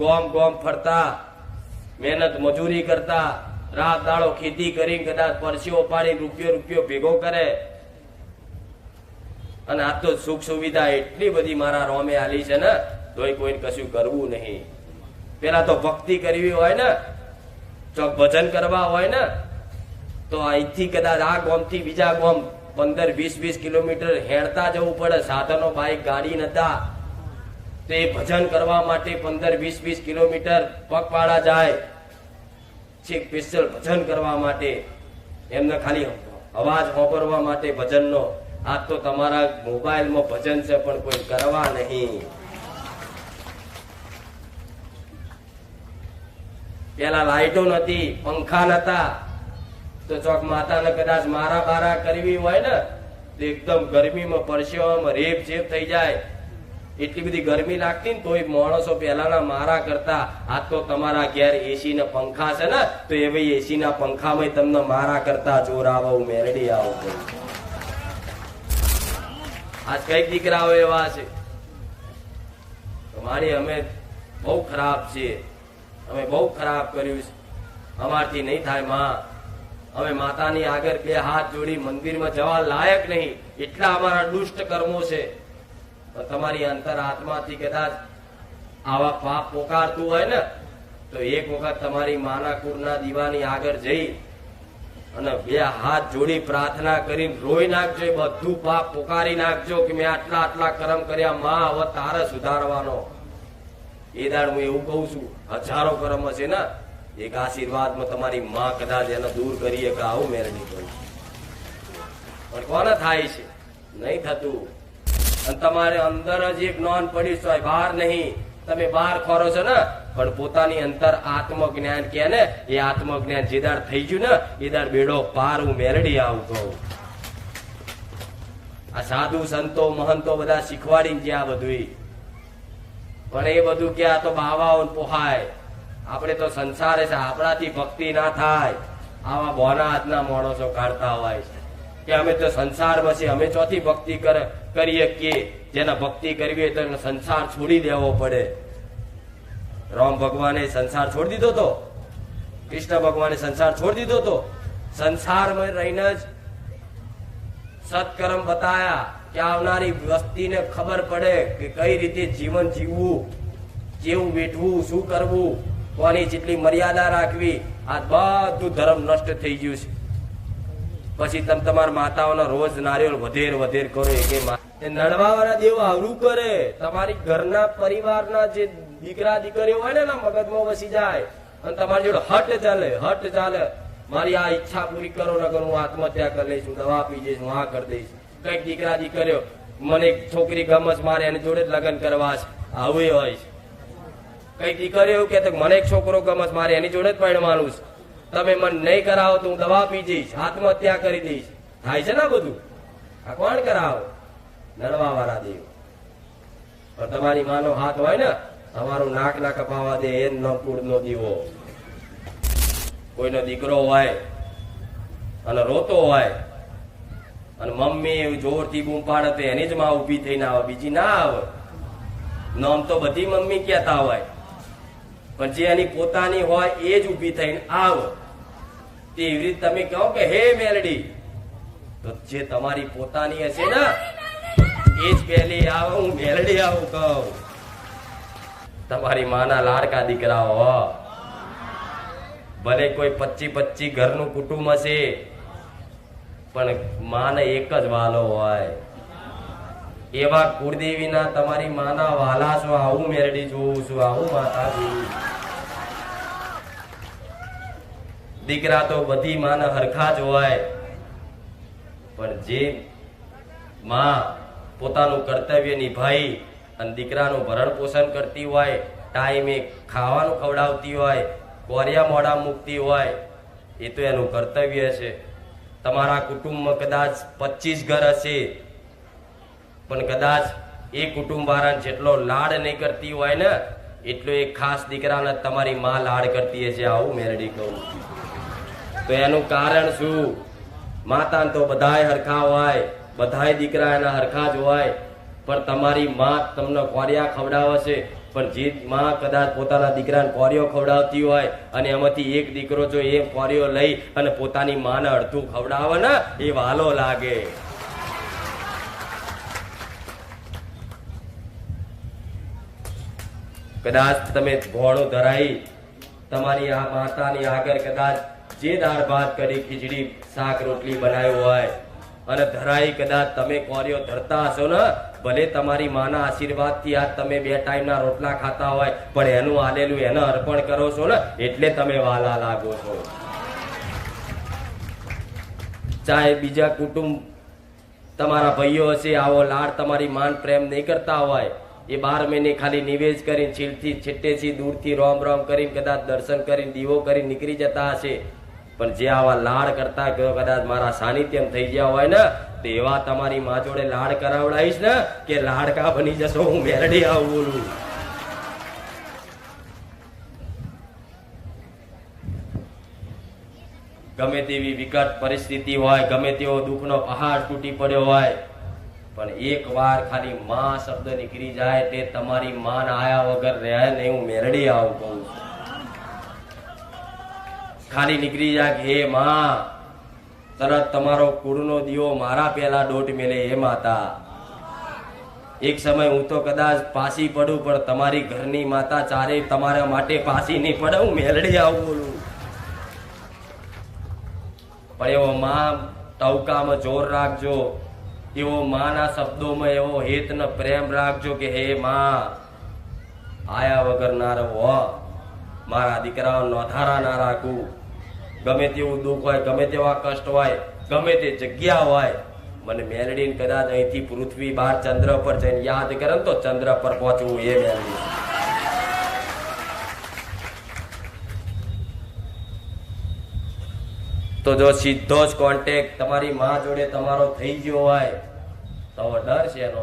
ગોમ ગોમ ફરતા, મહેનત મજૂરી કરતા, રાત દાડો ખેતી કરી કદાચ પરસીઓ પાડી રૂપિયો રૂપિયો ભેગો કરે. અને આ તો સુખ સુવિધા એટલી બધી મારા રોમે આલી છે ને, તોય કોઈ કશું કરવું નહીં. પેલા તો ભક્તિ કરવી હોય ને, ચોક ભજન કરવા હોય ને, તો અહીંથી કદાચ આ ગોમથી બીજા ગોમ પંદર વીસ વીસ કિલોમીટર હેડતા જવું પડે. સાધનો બાઈક, ગાડી નતા. તો ભજન કરવા માટે પંદર, વીસ વીસ કિલોમીટર પગપાળા જાય. છેક સ્પેશિયલ ભજન કરવા માટે એમને ખાલી અવાજ વાપરવા માટે ભજનનો. આજ તો તમારા મોબાઈલમાં ભજન છે, પણ કોઈ કરવા નહીં. પેલા લાઈટો નથી પંખા નતા તો ચોક માતાને કદાચ મારા બારા કરવી હોય ને એકદમ ગરમીમાં પરસેવામાં રેપ જેપ થઈ જાય. એટલી બધી ગરમી લાગતી ને તોય માણસો પહેલાના મારા કરતા આજ તો તમારા ઘેર એસી ને પંખા છે ને, તો એ ભાઈ એસી ના પંખામાં તમને મારા કરતા જોર આવો મેરડી આવો આજ કંઈક દીકરાઓ એવા છે. મારી અમે બહુ ખરાબ છીએ. અમે બહુ ખરાબ કર્યું છે. અમારથી નહીં થાયમાં. અમે માતાની આગળ બે હાથ જોડી મંદિરમાં જવા લાયક નહીં. એટલા અમારા દુષ્ટ કર્મો છે. તમારી અંતર આત્માથી કદાચ આવા પાપ પોકારતું હોય ને, તો એક વખત તમારી માના કુરના દીવાની આગળ જઈ અને બે હાથ જોડી પ્રાર્થના કરીને રોઈ નાખજો બધું પાપ પોકારી નાખજો કે મેં આટલા આટલા કર્મ કર્યા, માં હવે તારે સુધારવાનો. એ દાડ હું એવું કહું છું, હજારો કરમ હશે ને, એક આશીર્વાદમાં તમારી માં કદાચ એને દૂર કરીએ કે આવું મેરડી કહું પણ કોને થાય છે? નહીં થતું. તમારે અંદર જ એક નોન પડી છે બહાર નહીં. તમે બહાર ખોરો છો ને, પણ પોતાની અંતર આત્મજ્ઞાન કે ને, એ આત્મજ્ઞાન જે થઈ ગયું ને, એ બેડો પાર હું મેરડી આવતો આ સાધુ સંતો, મહંતો બધા શીખવાડીને ગયા બધું પણ એ બધું કે આ તો બાવાઓ પોહાય. આપણે તો સંસારે છે, આપણાથી ભક્તિ ના થાય. આવા બોના હાથના માણસો કાઢતા હોય છે. કે અમે તો સંસારમાં છીએ, અમે ચોથી ભક્તિ કરીએ કે જેને ભક્તિ કરવી હોય તો એને સંસાર છોડી દેવો પડે. રામ ભગવાને સંસાર છોડી દીધો તો? કૃષ્ણ ભગવાને સંસાર છોડી દીધો તો? સંસારમાં રહીને જ સત્કર્મ બતાયા કે આવનારી વસ્તીને ખબર પડે કે કઈ રીતે જીવન જીવવું, કેવું વેઠવું, શું કરવું, કોની જેટલી મર્યાદા રાખવી, આ બધું ધર્મ નષ્ટ થઈ ગયું છે. પછી તમે તમારા માતાઓના રોજ નારિયેળ વધેર વધેર કરો એ કે નડવા વાળા દેવ આવરું કરે. તમારી ઘરના પરિવારના જે દીકરા દીકરીઓ હોય ને મગજમાં વસી જાય. અને તમારી જોડે હટ ચાલે હટ ચાલે. મારી આ ઈચ્છા પૂરી કરો નગર હું આત્મહત્યા કરી લઈશું દવા પી જઈશ, હું કરી દઈશ. કંઈક દીકરા દીકરીઓ, મને એક છોકરી ગમસ મારે, એની જોડે જ લગ્ન કરવા છે. આવું હોય છે. કંઈક દીકરીઓ કે મને એક છોકરો ગમસ મારે, એની જોડે જ પરણવાનું છે. તમે મન નહીં કરાવો તો હું દવા પી જઈશ, આત્મહત્યા કરી દઈશ. થાય છે ને બધું? આ કોણ કરાવો? નડવા વાળા દેવ. પણ તમારી માનો હાથ હોય ને તમારું નાક ના કપાવા દે, એ ન કુળ નો દીવો. કોઈનો દીકરો હોય, અને રોતો હોય, અને મમ્મી જોરથી બૂમ પાડે તો એની જ માં ઊભી થઈને આવે. બીજી ના આવે. નામ તો બધી મમ્મી કહેતા હોય. પણ જે એની પોતાની હોય એ જ ઊભી થઈને આવ. તે એવી રીતે તમે કહો કે, હે મેલડી. તો જે તમારી પોતાની હશે ને, એ જ પહેલી આવો, હું મેલડી આવું કહું. તમારી માના લાડકા દીકરા હો. ભલે કોઈ પચ્ચી પચી ઘરનું કુટુંબ હશે, પણ માને એક જ વાલો હોય. એવા કુળદેવીના તમારી માના વાલા છો આવું મેરડી જોઉં છું આવું માતા જોઉં દીકરા તો બધી માના હરખા જ હોય. પણ જે માં પોતાનું કર્તવ્ય નિભાઈ અને દીકરાનું ભરણ પોષણ કરતી હોય, ટાઈમે ખાવાનું ખવડાવતી હોય, કોરિયા મોડા મૂકતી હોય, એ તો એનું કર્તવ્ય છે. તમારા કુટુંબમાં કદાચ પચીસ ઘર હશે, પણ કદાચ એ કુટુંબ વાળાને જેટલો લાડ નહીં કરતી હોય ને, એટલો એક ખાસ દીકરાને તમારી માં લાડ કરતી હશે. આવું મેરડી કહું તો એનું કારણ શું? માતા તો બધાય હરખા હોય, બધાય દીકરા એના હરખા જ હોય. પણ તમારી માં તમને કોરિયા ખવડાવે છે પણ જે માં કદાચ પોતાના દીકરાને કોરિયો ખવડાવતી હોય અને એમાંથી એક દીકરો જો એ કોરિયો લઈ અને પોતાની માને અડધું ખવડાવે ને, એ વાલો લાગે. કદાચ તમે ઘોડો ધરાઈ, તમારી આ માતાની આગળ કદાચ જે દાળ ભાત કરી, ખીચડી, શાક, રોટલી બનાવ્યો હોય. અને ધરાઈ કદાચ તમે કોરિયો ધરતા હશો ને, ભલે તમારી માના આશીર્વાદથી આજ તમે બે ટાઈમના રોટલા ખાતા હોય, પણ એનું આલેલું એને અર્પણ કરો છો ને, એટલે તમે વાલા લાગો છો. ચાહે બીજા કુટુંબ તમારા ભાઈઓ હશે, આવો લાડ તમારી માન પ્રેમ નહીં કરતા હોય. એ બાર મહિને ખાલી નિવેશ કરીને છીલથી છેટેથી, દૂરથી રોમ રોમ કરીને કદાચ દર્શન કરીને દીવો કરીને નીકળી જતા હશે. પણ જે આવા લાડ કરતા કદાચ મારા સાનિધ્યમ થઈ ગયા હોય ને, તો તમારી મા જોડે લાડ કરાવડાવીશ ને, કે લાડકા બની જશો, હું મેરડી આવું ગમે તેવી વિકટ પરિસ્થિતિ હોય, ગમે તેવો દુઃખનો પહાડ તૂટી પડ્યો હોય, પણ એક વાર ખાલી માં શબ્દ નીકળી જાય, તે તમારી માન આયા વગર રહે નહીં, હું મેરડી આવું કહું છું. ખાલી નીકળી કે, હે માં, તરત તમારો કુળનો દીવો મારા પેલા દોટ મેલે, હે માતા. એક સમય હું તો કદાચ પાસી પડું, પણ તમારી ઘરની માતા ચારે તમારા માટે પાસી નહીં પડે, હું મેલડી આવું બોલું. પણ એવો માં ટવકામાં જોર રાખજો. એવો માના શબ્દોમાં એવો હેત ને પ્રેમ રાખજો કે, હે માં, આયા વગર ના રહો મારા દીકરાઓ નોધારા ના રાખું. ગમે તેવું દુઃખ હોય, ગમે તેવા કષ્ટ હોય, ગમે તે જગ્યા હોય, મને મેલડીને કદાચ અહીંથી પૃથ્વી બહાર ચંદ્ર પર જઈને યાદ કરે તો ચંદ્ર પર પહોંચવું એ મેલડી. તો જો સીધો જ કોન્ટેક્ટ તમારી માં જોડે તમારો થઈ ગયો હોય, તો ડર છે એનો.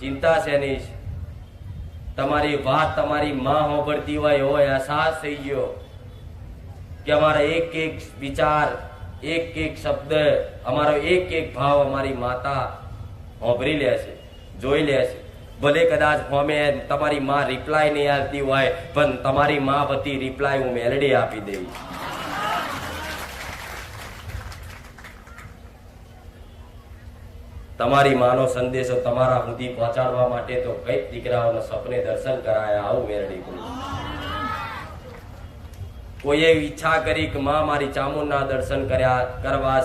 ચિંતા છે નહીં તમારી વાત તમારી માં હોભળતી હોય હોય અહેસાસ થઈ ગયો કે અમારા એક એક વિચાર, એક એક શબ્દ, અમારો એક એક ભાવ અમારી માતા હોભરી લે છે, જોઈ લે છે. ભલે કદાચ અમે તમારી માં રિપ્લાય નહીં આપતી હોય, પણ તમારી માં વતી રિપ્લાય હું મેલડી આપી દઈશ. તમારી માનો સંદેશો તમારા સુધી પહોંચાડવા માટે તો કંઈક દીકરાઓને સપને દર્શન કરાયા આવું મેરડી કોઈએ ઈચ્છા કરી કે માં મારી ચામુંડના દર્શન કર્યા કરવા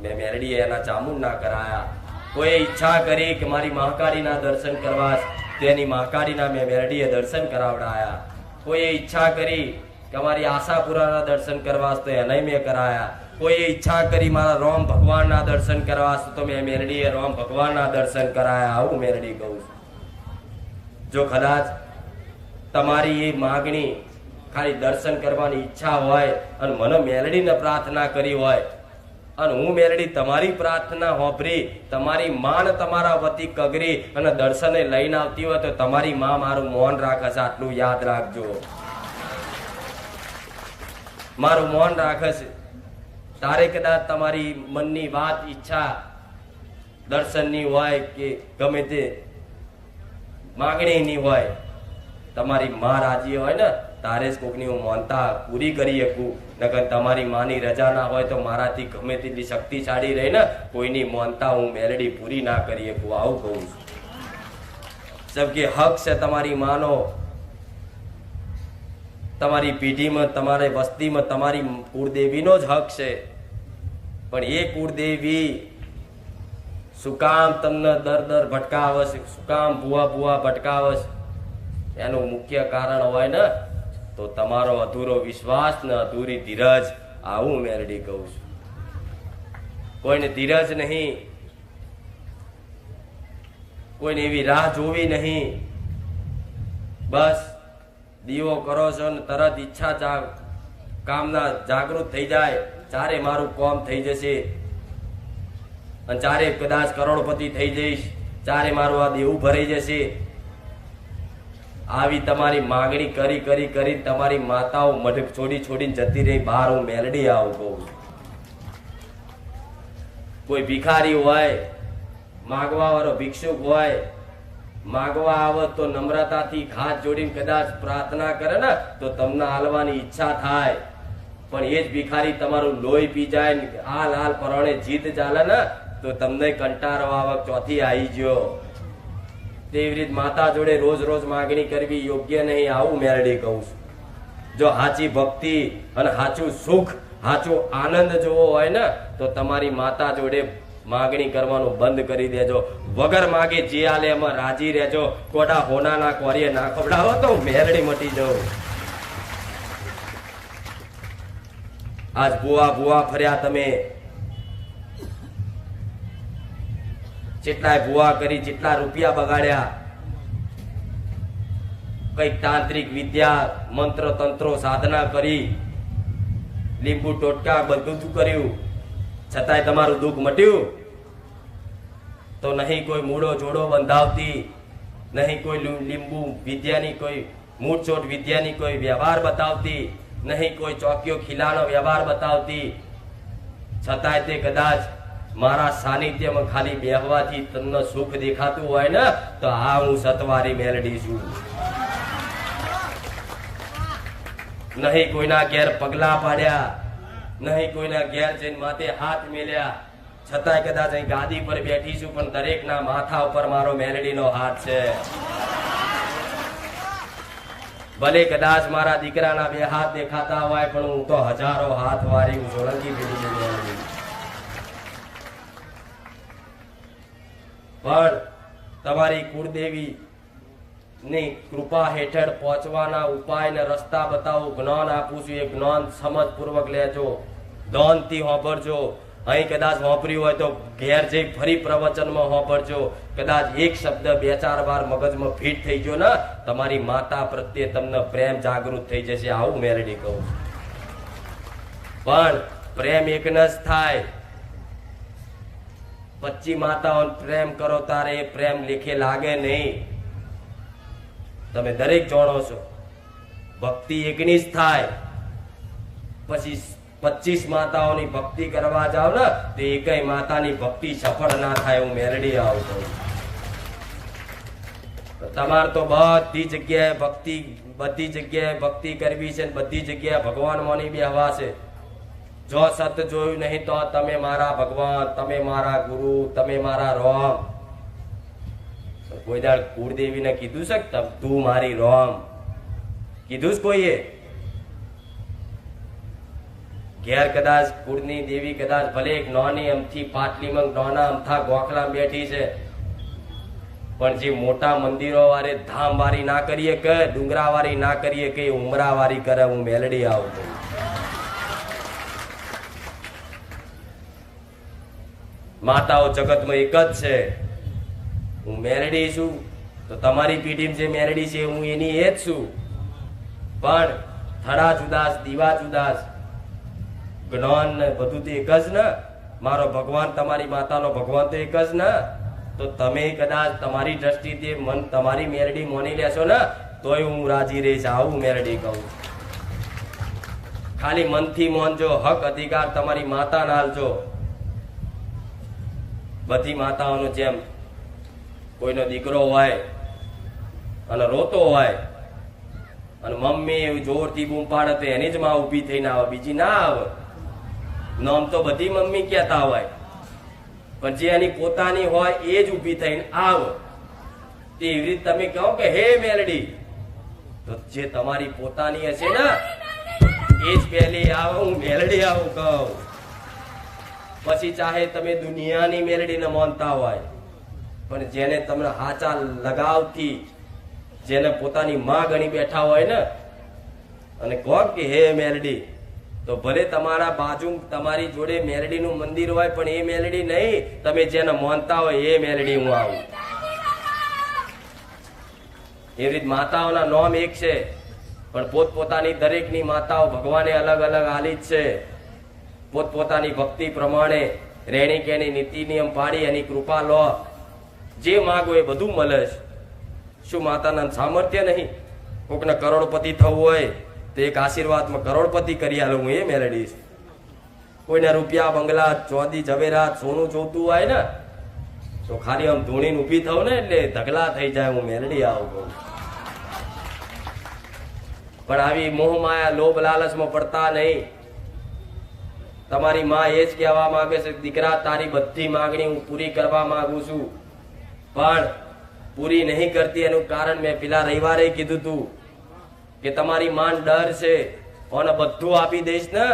મેં મેરડીએ એના ચામુંડના કરાયા. કોઈએ ઈચ્છા કરી કે મારી મહાકાળીના દર્શન કરવા તેની મહાકાળીના મેં મેરડીએ દર્શન કરાવડાયા. કોઈએ ઈચ્છા કરી કે મારી આશાપુરાના દર્શન કરવા તો એને મેં કરાયા. કોઈએ ઈચ્છા કરી મારા રોમ ભગવાનના દર્શન કરવા છે તો મેં મેરડીએ રોમ ભગવાનના દર્શન કરાયા આવું મેરડી કહું છું. જો કદાચ તમારી એ માગણી ખાલી દર્શન કરવાની ઈચ્છા હોય અને મને મેલડીને પ્રાર્થના કરી હોય અને હું મેલડી તમારી પ્રાર્થના હોભરી, તમારી માન તમારા વતી કગરી અને દર્શને લઈને આવતી હોય તો તમારી માં મારું મૌન રાખે છે, આટલું યાદ રાખજો. મારું મૌન રાખે છે. તારે કદાચ તમારી મનની વાત, ઈચ્છા, દર્શનની હોય કે ગમે તે માગણીની હોય, તમારી માં રાજી હોય ને, તારે જ કોકની હું માનતા પૂરી કરી શકું. નકર તમારી માની રજા ના હોય તો મારાથી ગમે તેટલી શક્તિશાળી રહી ને, કોઈની માનતા હું મેલડી પૂરી ના કરી શકું. આવું કહું છું. જબકે હક છે તમારી માનો તમારી પેઢીમાં, તમારી વસ્તીમાં, તમારી કુળદેવીનો જ હક છે. પણ એ કુળદેવી શું કામ તમને દર દર ભટકાવે છે? શું કામ ભૂવા ભૂવા ભટકાવે એનું મુખ્ય કારણ હોય ને, તો તમારો અધૂરો વિશ્વાસ ને અધૂરી ધીરજ આવું મેરડી કહું છું. કોઈને ધીરજ નહીં, કોઈને એવી રાહ જોવી નહીં. બસ દીવો કરો છો ને તરત ઈચ્છા કામના જાગૃત થઈ જાય, ચારે મારું કોમ થઈ જશે. અને ચારે કદાચ કરોડપતિ થઈ જઈશ, ચારે મારું આ દેવું ભરાઈ જશે. આવી તમારી માગણી કરી કરી કરી તમારી માતાઓ મઢ છોડી છોડીને જતી રહી, બહાર હું મેલડી આવું કહું કોઈ ભિખારી હોય માગવા વાળો ભિક્ષુક હોય માગવા આવત તો નમ્રતાથી હાથ જોડીને કદાચ પ્રાર્થના કરે ને, તો તમને હાલવાની ઈચ્છા થાય. પણ એ જ ભિખારી તમારું લોહી પી જાય ને હાલ હાલ પરણે જીત ચાલે ને, તો તમને કંટાળો આવક ચોથી આવી ગયો. તેવી રીત માતા જોડે રોજ રોજ માગણી કરવી યોગ્ય નહીં, આવું મેરડી કહું છું. જો સાચી ભક્તિ અને સાચું સુખ સાચો આનંદ જોવો હોય ને, તો તમારી માતા જોડે માગણી કરવાનું બંધ કરી દેજો. વગર માગે જે આલે એમાં રાજી રહેજો. કોડા હોનાના કોરીએ ના ખવડાવો તો મેરડી મટી જવું. આજ ભુવા ભૂવા ફર્યા તમે. જેટલાય ભૂવા કરી, જેટલા રૂપિયા બગાડ્યા. કંઈક તાંત્રિક વિદ્યા, મંત્ર તંત્રો સાધના કરી. લીંબુ ટોટકા બધું કર્યું. છતાંય તમારું દુઃખ મટ્યું? તો નહીં કોઈ મૂળો જોડો બંધાવતી, નહીં કોઈ લીંબુ વિદ્યાની કોઈ મૂળચોટ વિદ્યાની કોઈ વ્યવહાર બતાવતી, નહીં કોઈ ચોકીઓ ખીલાનો વ્યવહાર બતાવતી. છતાંય તે કદાચ મારા સાનિધ્યમાં ખાલી બેહવાથી તમને સુખ દેખાતું હોય ને, તો આ હું સતવારી મેલડી છું. નહીં કોઈના ઘેર પગલા પાડ્યા નહીં કોઈના ઘેર જઈને માથે હાથ મેલ્યા. છતાંય કદાચ અહીં ગાદી પર બેઠી છું, પણ દરેકના માથા ઉપર મારો મેલડીનો હાથ છે. ભલે કદાચ મારા દીકરાના બે હાથ દેખાતા હોય, પણ હું તો હજારો હાથ વારી હું સોલંકી મેલડી પણ તમારી કુળદેવી ની કૃપા હેઠળ પહોંચવાના ઉપાય ને રસ્તા બતાવું. જ્ઞાન આપું છું. એ જ્ઞાન સમજપૂર્વક લેજો. ધોનથી હોંભરજો અહીં કદાચ હોંભર્યું હોય તો ઘેર જઈ ફરી પ્રવચનમાં હોંભરજો કદાચ એક શબ્દ બે ચાર વાર મગજમાં ફિટ થઈ ગયો ને, તમારી માતા પ્રત્યે તમને પ્રેમ જાગૃત થઈ જશે. આવું મેરડી કહું પણ પ્રેમ એક જ થાય. પચ્ચી માતાઓને પ્રેમ કરો, તારે એ પ્રેમ લેખે લાગે નહીં. તમે દરેક જાણો છો. ભક્તિ એકની જ થાય. પછી પચીસ માતાઓની ભક્તિ કરવા જાવ ને, તો એકય માતાની ભક્તિ સફળ ના થાય હું મેરડી આવું છું તમારે તો બધી જગ્યાએ ભક્તિ, બધી જગ્યાએ ભક્તિ કરવી છે બધી જગ્યાએ ભગવાન મોની બેહવા છે. જો સત જોયું નહીં તો તમે મારા ભગવાન, તમે મારા ગુરુ, તમે મારા રોમ. કોઈ દાડ કુળદેવીને કીધું છે કે તું મારી રોમ? કીધું જ કોઈએ? ઘેર કદાચ કુળની દેવી કદાચ ભલે એક નોની અમથી પાટલીમાં નોના અમથા ગોખલા બેઠી છે, પણ જે મોટા મંદિરો વારે ધામ વારી ના કરીએ કે ડુંગરા વારી ના કરીએ કે ઉમરા વારી કરે, હું મેલડી આવું માતાઓ જગતમાં એક જ છે. હું મેલડી છું, તો તમારી પીઢીમાં જે મેલડી છે હું એની એ જ છું. પણ થડા જુદાસ, દીવા જુદાસ, જ્ઞાન ને બધું તો એક જ ને? મારો ભગવાન તમારી માતાનો ભગવાન તો એક જ ને? તો તમે કદાચ તમારી દ્રષ્ટિથી મન તમારી મેરડી મોની લેશો ને, તોય હું રાજી રહીશ, આવું મેરડી કહું ખાલી મનથી મોનજો હક અધિકાર તમારી માતા હાલજો બધી માતાઓનો જેમ કોઈનો દીકરો હોય, અને રોતો હોય, અને મમ્મી એવું જોરથી બૂમ પાડે તો એની જ માં ઊભી થઈને આવે, બીજી ના આવે. નામ તો બધી મમ્મી કહેતા હોય. પણ જે એની પોતાની હોય, એ જ ઊભી થઈને આવ. એવી રીતે તમે કહો કે, હે મેલડી. તો જે તમારી પોતાની હશે ને, એ જ પહેલી આવો, હું મેલડી આવું કહું. પછી ચાહે તમે દુનિયાની મેલડીને માનતા હોય. પણ જેને તમને હાચા લગાવતી જેને પોતાની માં ગણી બેઠા હોય ને, અને કહો કે, હે મેલડી, તો ભલે તમારા બાજુ તમારી જોડે મેલડીનું મંદિર હોય, પણ એ મેલડી નહીં, તમે જેને માનતા હોય, એ મેલડી હું આવું. એવી રીત માતાઓના નોમ એક છે, પણ પોતપોતાની દરેકની માતાઓ ભગવાને અલગ અલગ આલી જ છે. પોતપોતાની ભક્તિ પ્રમાણે રહેણી કેણી નીતિ નિયમ પાડી, એની કૃપા લો. જે માગો એ બધું મળે છે. શું માતાના સામર્થ્ય નહીં? કોકને કરોડપતિ થવું હોય તો એક આશીર્વાદમાં કરોડપતિ કરી આલું હું એ મેલેડી કોઈને રૂપિયા, બંગલા, ચોદી, ઝવેરાત, સોનું જોતું હોય ને, તો ખાલી આમ ધૂણીને ઊભી થવું ને એટલે ધગલા થઈ જાય હું મેલડી આવું પણ આવી મોહ માયા, લોભ, લાલચમાં પડતા નહીં. તમારી માં એ જ કહેવા માંગે છે દીકરા, તારી બધી માગણી હું પૂરી કરવા માંગુ છું. પણ પૂરી નહીં કરતી, એનું કારણ મેં પેલા રવિવારે કીધું તું કે તમારી માન ડર છે અને બધું આપી દઈશ ને,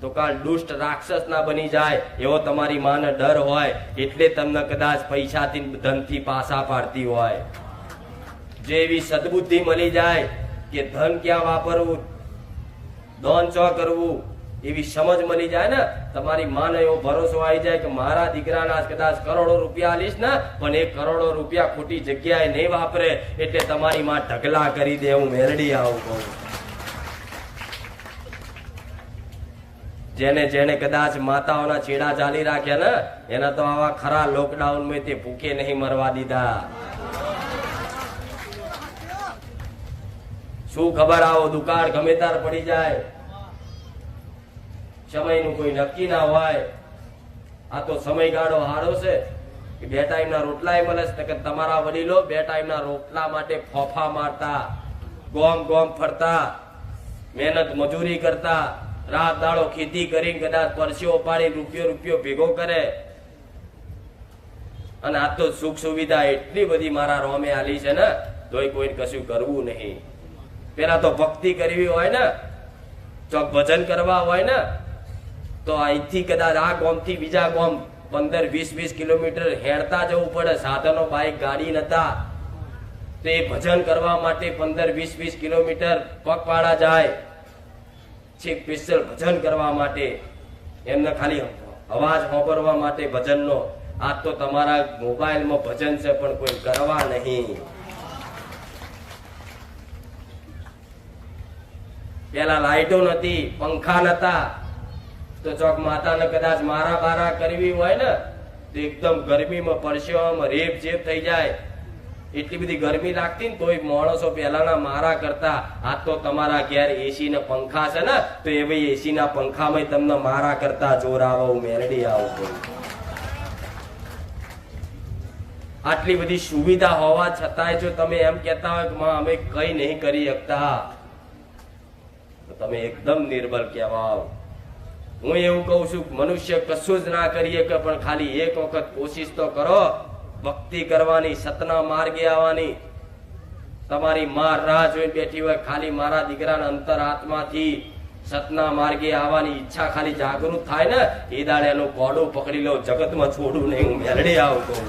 તો કાલ દુષ્ટ રાક્ષસ ના બની જાય, એવો તમારી માને ડર હોય, એટલે તમને કદાચ પૈસાથી ધનથી પાસા પાડતી હોય. જે એવી સદબુદ્ધિ મળી જાય કે ધન ક્યાં વાપરવું? દોન ચો કરવું? એવી સમજ મળી જાય ને, તમારી માને એવો ભરોસો આવી જાય કે મારા દીકરાના કદાચ કરોડો રૂપિયા આલીશ ને, પણ એ કરોડો રૂપિયા ખોટી જગ્યાએ નહીં વાપરે, એટલે તમારી માં ઢગલા કરી દે, હું મેરડી આવું કહું. જેને જેને કદાચ માતાઓના છેડા ચાલી રાખ્યા ને, એના તો આવા ખરા લોકડાઉનમાં તે ભૂકે નહીં મરવા દીધા. શું ખબર આવો દુકાળ ગમે તાર પડી જાય? સમયનું કોઈ નક્કી ના હોય. આ તો સમયગાળો હારો છે કે બે ટાઈમના રોટલાય મળે છે. કે તમારા વડીલો બે ટાઈમના રોટલા માટે ફોફા મારતા, ગોમ ગોમ ફરતા, મહેનત મજૂરી કરતા, રાત દાડો ખેતી કરી કદાચ પરસીઓ પાડી રૂપિયો રૂપિયો ભેગો કરે. અને આ તો સુખ સુવિધા એટલી બધી મારા રોમે આલી છે ને, તોય કોઈ કશું કરવું નહીં. પેલા તો ભક્તિ કરવી હોય ને, ચોક ભજન કરવા હોય ને તો અહીંથી કદાચ આ ગામથી બીજા ગામ પંદર, વીસ વીસ કિલોમીટર હેડતા જવું પડે. સાધનો બાઇક ગાડી નતા. તો એ ભજન કરવા માટે પંદર, વીસ વીસ કિલોમીટર પગપાળા જાય. છે સ્પેશિયલ ભજન કરવા માટે. એમને ખાલી અવાજ સાંભળવા માટે ભજનનો. આજ તો તમારા મોબાઈલમાં ભજન છે, પણ કોઈ કરવા નહીં. પેલા લાઈટો નથી પંખા નતા. તો ચોક માતાને કદાચ મારા બારા કરવી હોય ને, તો એકદમ ગરમીમાં પરસેવામાં રેપ જેપ થઈ જાય. એટલી બધી ગરમી લાગતી ને તોય માણસો પહેલાના મારા કરતા, આ તો તમારા ઘેર એસી ને પંખા છે ને, તો એ ભાઈ એસી ના પંખામાં તમને મારા કરતા જોર આવો મેરડી આવો આટલી બધી સુવિધા હોવા છતાંય જો તમે એમ કહેતા હોય કે માં, અમે કઈ નહીં કરી શકતા. તો તમે એકદમ નિર્બળ કહેવાઓ. હું એવું કહું છું, મનુષ્ય કશું જ ના કરીએ કે પણ ખાલી એક વખત કોશિશ તો કરો ભક્તિ કરવાની, સતના માર્ગે આવવાની તમારી માર રાહ જોઈને બેઠી હોય, ખાલી મારા દીકરાના અંતર આત્માથી સતના માર્ગે આવવાની ઈચ્છા ખાલી જાગૃત થાય ને, એ દાડે એનું કોડું પકડી લો, જગતમાં છોડું નહીં, હું મેલડી આવું કહું.